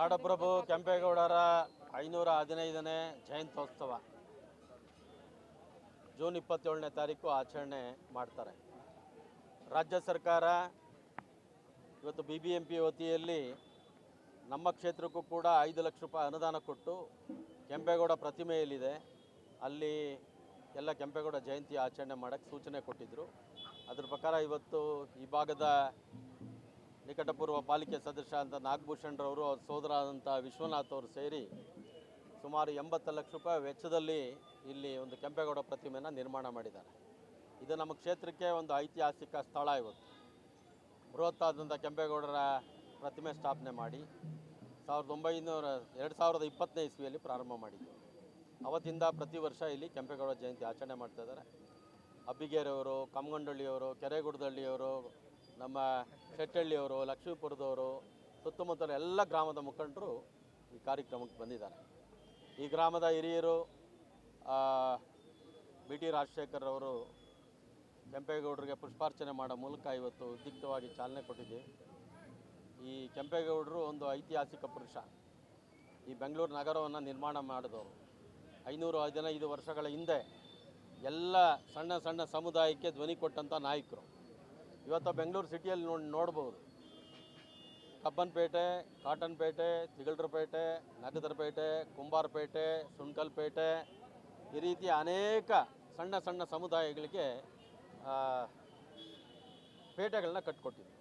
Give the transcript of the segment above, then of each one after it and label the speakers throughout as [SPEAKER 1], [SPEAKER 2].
[SPEAKER 1] ನಾಡಪ್ರಭು ಕೆಂಪೇಗೌಡರ ಐನೂರ ಹದಿನೈದನೇ ಜಯಂತ್ಯೋತ್ಸವ. ಜೂನ್ ಇಪ್ಪತ್ತೇಳನೇ ತಾರೀಕು ಆಚರಣೆ ಮಾಡ್ತಾರೆ. ರಾಜ್ಯ ಸರ್ಕಾರ ಇವತ್ತು ಬಿ ಬಿ ಎಂ ಪಿ ವತಿಯಲ್ಲಿ ನಮ್ಮ ಕ್ಷೇತ್ರಕ್ಕೂ ಕೂಡ ಐದು ಲಕ್ಷ ರೂಪಾಯಿ ಅನುದಾನ ಕೊಟ್ಟು ಕೆಂಪೇಗೌಡ ಪ್ರತಿಮೆಯಲ್ಲಿದೆ. ಅಲ್ಲಿ ಎಲ್ಲ ಕೆಂಪೇಗೌಡ ಜಯಂತಿ ಆಚರಣೆ ಮಾಡೋಕ್ಕೆ ಸೂಚನೆ ಕೊಟ್ಟಿದ್ದರು ಅದ್ರ ಪ್ರಕಾರ ಇವತ್ತು ಈ ಭಾಗದ ನಿಕಟಪೂರ್ವ ಪಾಲಿಕೆ ಸದಸ್ಯ ಅಂತ ನಾಗಭೂಷಣರವರು ಅವ್ರ ವಿಶ್ವನಾಥ್ ಅವರು ಸೇರಿ ಸುಮಾರು ಎಂಬತ್ತು ಲಕ್ಷ ರೂಪಾಯಿ ವೆಚ್ಚದಲ್ಲಿ ಇಲ್ಲಿ ಒಂದು ಕೆಂಪೇಗೌಡ ಪ್ರತಿಮೆನ ನಿರ್ಮಾಣ ಮಾಡಿದ್ದಾರೆ. ಇದು ನಮ್ಮ ಕ್ಷೇತ್ರಕ್ಕೆ ಒಂದು ಐತಿಹಾಸಿಕ ಸ್ಥಳ ಇವತ್ತು. ಬೃಹತ್ತಾದಂಥ ಕೆಂಪೇಗೌಡರ ಪ್ರತಿಮೆ ಸ್ಥಾಪನೆ ಮಾಡಿ ಸಾವಿರದ ಒಂಬೈನೂರ, ಎರಡು ಸಾವಿರದ ಇಪ್ಪತ್ತನೇ ಇಸ್ವಿಯಲ್ಲಿ ಪ್ರಾರಂಭ ಮಾಡಿದ್ದು ಅವತ್ತಿಂದ ಪ್ರತಿ ವರ್ಷ ಇಲ್ಲಿ ಕೆಂಪೇಗೌಡ ಜಯಂತಿ ಆಚರಣೆ ಮಾಡ್ತಾ ಇದ್ದಾರೆ. ಅಬ್ಬಿಗೇರವರು ಕಮ್ಮಗೊಂಡಳ್ಳಿಯವರು ಕೆರೆಗುಡದಳ್ಳಿಯವರು ನಮ್ಮ ಶೆಟ್ಟಳ್ಳಿಯವರು, ಲಕ್ಷ್ಮೀಪುರದವರು ಸುತ್ತಮುತ್ತಲ ಎಲ್ಲ ಗ್ರಾಮದ ಮುಖಂಡರು ಈ ಕಾರ್ಯಕ್ರಮಕ್ಕೆ ಬಂದಿದ್ದಾರೆ. ಈ ಗ್ರಾಮದ ಹಿರಿಯರು ಬಿ ಟಿ ರಾಜಶೇಖರ್ ಅವರು ಕೆಂಪೇಗೌಡರಿಗೆ ಪುಷ್ಪಾರ್ಚನೆ ಮಾಡೋ ಮೂಲಕ ಇವತ್ತು ಉದ್ಯುಕ್ತವಾಗಿ ಚಾಲನೆ ಕೊಟ್ಟಿದ್ದೀವಿ ಈ ಕೆಂಪೇಗೌಡರು ಒಂದು ಐತಿಹಾಸಿಕ ಪುರುಷ. ಈ ಬೆಂಗಳೂರು ನಗರವನ್ನು ನಿರ್ಮಾಣ ಮಾಡಿದವರು. ಐನೂರು ಹದಿನೈದು ವರ್ಷಗಳ ಹಿಂದೆ ಎಲ್ಲ ಸಣ್ಣ ಸಣ್ಣ ಸಮುದಾಯಕ್ಕೆ ಧ್ವನಿ ಕೊಟ್ಟಂಥ ನಾಯಕರು. ಇವತ್ತು ಬೆಂಗಳೂರು ಸಿಟಿಯಲ್ಲಿ ನೋಡಿ ನೋಡ್ಬೋದು. ಕಬ್ಬನ್ಪೇಟೆ, ಕಾಟನ್ಪೇಟೆ ತಿಗಳರಪೇಟೆ ನಗದರಪೇಟೆ, ಕುಂಬಾರಪೇಟೆ ಸುಣ್ಕಲ್ಪೇಟೆ ಈ ರೀತಿ ಅನೇಕ ಸಣ್ಣ ಸಣ್ಣ ಸಮುದಾಯಗಳಿಗೆ ಪೇಟೆಗಳನ್ನ ಕಟ್ಕೊಟ್ಟಿದ್ರು.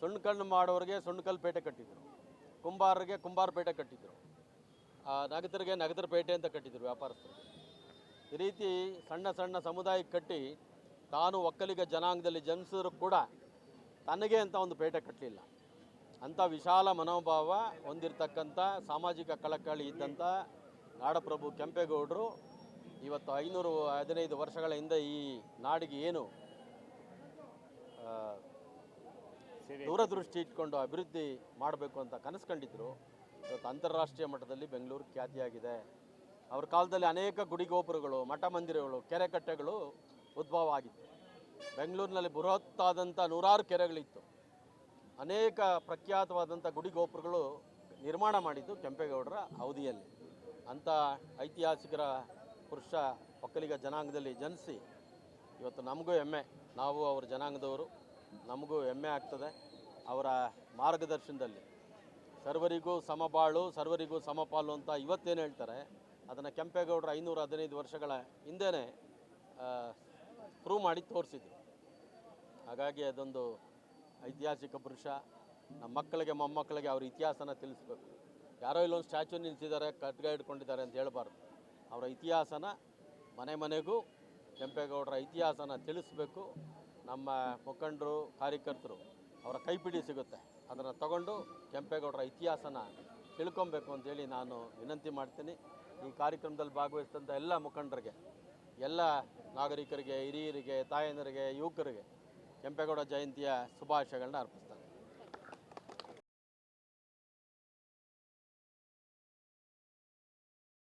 [SPEAKER 1] ಸುಣ್ಕಲ್ಲು ಮಾಡೋರಿಗೆ ಸುಣ್ಕಲ್ ಪೇಟೆ ಕಟ್ಟಿದ್ರು. ಕುಂಬಾರರಿಗೆ ಕುಂಬಾರ ಪೇಟೆ ಕಟ್ಟಿದ್ರು ನಗದರಿಗೆ ನಗದರ ಪೇಟೆ ಅಂತ ಕಟ್ಟಿದ್ರು ವ್ಯಾಪಾರಸ್ಥರಿಗೆ ಈ ರೀತಿ ಸಣ್ಣ ಸಣ್ಣ ಸಮುದಾಯಕ್ಕೆ ಕಟ್ಟಿ ತಾನು ಒಕ್ಕಲಿಗ ಜನಾಂಗದಲ್ಲಿ ಜನಿಸಿದ್ರು ಕೂಡ ತನಗೆ ಅಂತ ಒಂದು ಪೇಟೆ ಕಟ್ಟಲಿಲ್ಲ. ಅಂಥ ವಿಶಾಲ ಮನೋಭಾವ ಹೊಂದಿರತಕ್ಕಂಥ ಸಾಮಾಜಿಕ ಕಳಕಳಿ ಇದ್ದಂಥ ನಾಡಪ್ರಭು ಕೆಂಪೇಗೌಡರು ಇವತ್ತು ಐನೂರು ಹದಿನೈದು ವರ್ಷಗಳ ಹಿಂದೆ ಈ ನಾಡಿಗೆ ಏನು ದೂರದೃಷ್ಟಿ ಇಟ್ಕೊಂಡು ಅಭಿವೃದ್ಧಿ ಮಾಡಬೇಕು ಅಂತ ಕನಸು ಕಂಡಿದ್ರು. ಇವತ್ತು ಅಂತಾರಾಷ್ಟ್ರೀಯ ಮಟ್ಟದಲ್ಲಿ ಬೆಂಗಳೂರು ಖ್ಯಾತಿಯಾಗಿದೆ. ಅವ್ರ ಕಾಲದಲ್ಲಿ ಅನೇಕ ಗುಡಿಗೋಪುರಗಳು ಮಠ ಮಂದಿರಗಳು ಕೆರೆ ಕಟ್ಟೆಗಳು ಉದ್ಭವ ಆಗಿತ್ತು. ಬೆಂಗಳೂರಿನಲ್ಲಿ ಬೃಹತ್ತಾದಂಥ ನೂರಾರು ಕೆರೆಗಳಿತ್ತು. ಅನೇಕ ಪ್ರಖ್ಯಾತವಾದಂಥ ಗುಡಿಗೋಪುರಗಳು ನಿರ್ಮಾಣ ಮಾಡಿದ್ದು ಕೆಂಪೇಗೌಡರ ಅವಧಿಯಲ್ಲಿ. ಅಂಥ ಐತಿಹಾಸಿಕರ ಪುರುಷ ಒಕ್ಕಲಿಗ ಜನಾಂಗದಲ್ಲಿ ಜನಿಸಿ ಇವತ್ತು ನಮಗೂ ಹೆಮ್ಮೆ. ನಾವು ಅವರ ಜನಾಂಗದವರು, ನಮಗೂ ಹೆಮ್ಮೆ ಆಗ್ತದೆ ಅವರ ಮಾರ್ಗದರ್ಶನದಲ್ಲಿ. ಸರ್ವರಿಗೂ ಸಮಬಾಳು, ಸರ್ವರಿಗೂ ಸಮಪಾಲು ಅಂತ ಇವತ್ತೇನು ಹೇಳ್ತಾರೆ, ಅದನ್ನು ಕೆಂಪೇಗೌಡರ ಐನೂರ ಹದಿನೈದು ವರ್ಷಗಳ ಹಿಂದೆನೇ ಪ್ರೂವ್ ಮಾಡಿ ತೋರಿಸಿದ್ರು ಹಾಗಾಗಿ ಅದೊಂದು ಐತಿಹಾಸಿಕ ಪುರುಷ. ನಮ್ಮ ಮಕ್ಕಳಿಗೆ, ಮೊಮ್ಮಕ್ಕಳಿಗೆ ಅವ್ರ ಇತಿಹಾಸನ ತಿಳಿಸ್ಬೇಕು. ಯಾರೋ ಇಲ್ಲೊಂದು ಸ್ಟ್ಯಾಚು ನಿಲ್ಲಿಸಿದ್ದಾರೆ ಖಡ್ಗ ಇಟ್ಕೊಂಡಿದ್ದಾರೆ ಅಂತ ಹೇಳಬಾರ್ದು. ಅವರ ಇತಿಹಾಸನ ಮನೆ ಮನೆಗೂ, ಕೆಂಪೇಗೌಡರ ಇತಿಹಾಸನ ತಿಳಿಸ್ಬೇಕು. ನಮ್ಮ ಮುಖಂಡರು, ಕಾರ್ಯಕರ್ತರು ಅವರ ಕೈಪಿಡಿ ಸಿಗುತ್ತೆ. ಅದನ್ನು ತಗೊಂಡು ಕೆಂಪೇಗೌಡರ ಇತಿಹಾಸನ ತಿಳ್ಕೊಬೇಕು ಅಂತೇಳಿ ನಾನು ವಿನಂತಿ ಮಾಡ್ತೀನಿ. ಈ ಕಾರ್ಯಕ್ರಮದಲ್ಲಿ ಭಾಗವಹಿಸಿದಂಥ ಎಲ್ಲ ಮುಖಂಡರಿಗೆ ಎಲ್ಲ ನಾಗರಿಕರಿಗೆ ಹಿರಿಯರಿಗೆ ತಾಯಂದಿರಿಗೆ ಯುವಕರಿಗೆ ಕೆಂಪೇಗೌಡ ಜಯಂತಿಯ ಶುಭಾಶಯಗಳನ್ನ ಅರ್ಪಿಸ್ತಾನೆ.